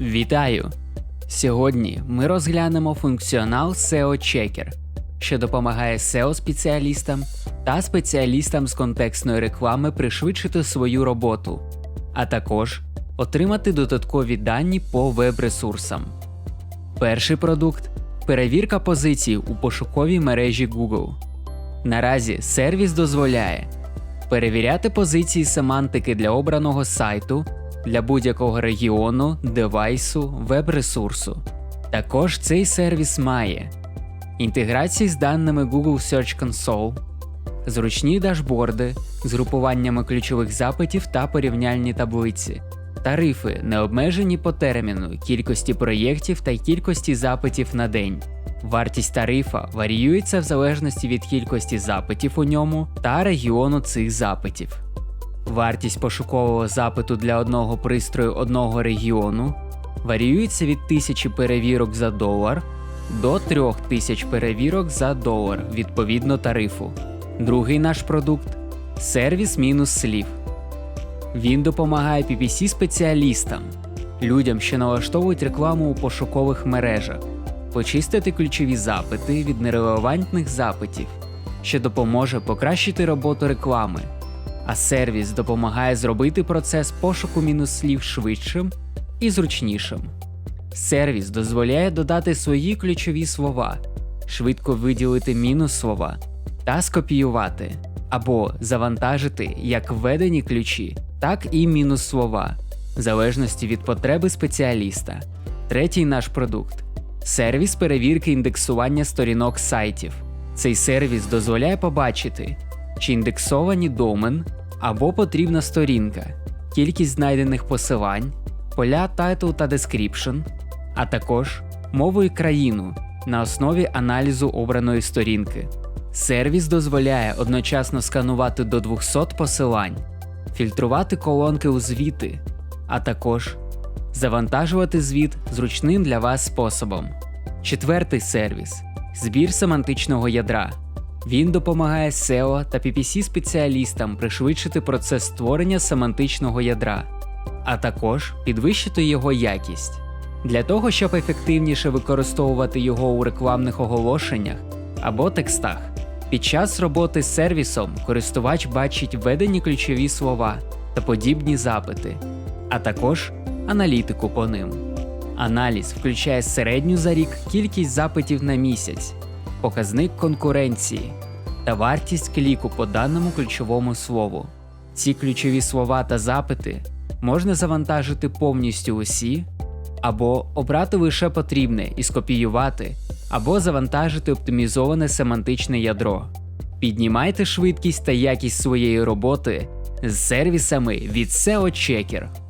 Вітаю! Сьогодні ми розглянемо функціонал SEO Checker, що допомагає SEO-спеціалістам та спеціалістам з контекстної реклами пришвидшити свою роботу, а також отримати додаткові дані по веб-ресурсам. Перший продукт перевірка позицій у пошуковій мережі Google. Наразі сервіс дозволяє перевіряти позиції семантики для обраного сайту для будь-якого регіону, девайсу, веб-ресурсу. Також цей сервіс має інтеграції з даними Google Search Console, зручні дашборди з групуваннями ключових запитів та порівняльні таблиці, тарифи, не обмежені по терміну, кількості проєктів та кількості запитів на день. Вартість тарифа варіюється в залежності від кількості запитів у ньому та регіону цих запитів. Вартість пошукового запиту для одного пристрою одного регіону варіюється від 1000 перевірок за долар до 3000 перевірок за долар відповідно тарифу. Другий наш продукт сервіс мінус слів. Він допомагає PPC спеціалістам, людям, що налаштовують рекламу у пошукових мережах, почистити ключові запити від нерелевантних запитів, що допоможе покращити роботу реклами. А сервіс допомагає зробити процес пошуку мінус слів швидшим і зручнішим. Сервіс дозволяє додати свої ключові слова, швидко виділити мінус слова та скопіювати або завантажити як введені ключі, так і мінус слова, в залежності від потреби спеціаліста. Третій наш продукт сервіс перевірки індексування сторінок сайтів. Цей сервіс дозволяє побачити, чи індексовані домен або потрібна сторінка, кількість знайдених посилань, поля title та description, а також мову і країну на основі аналізу обраної сторінки. Сервіс дозволяє одночасно сканувати до 200 посилань, фільтрувати колонки у звіти, а також завантажувати звіт зручним для вас способом. Четвертий сервіс збір семантичного ядра. Він допомагає SEO та PPC спеціалістам пришвидшити процес створення семантичного ядра, а також підвищити його якість. Для того, щоб ефективніше використовувати його у рекламних оголошеннях або текстах. Під час роботи з сервісом користувач бачить введені ключові слова та подібні запити, а також аналітику по ним. Аналіз включає середню за рік кількість запитів на місяць, показник конкуренції та вартість кліку по даному ключовому слову. Ці ключові слова та запити можна завантажити повністю усі, або обрати лише потрібне і скопіювати, або завантажити оптимізоване семантичне ядро. Піднімайте швидкість та якість своєї роботи з сервісами від SEO Checker.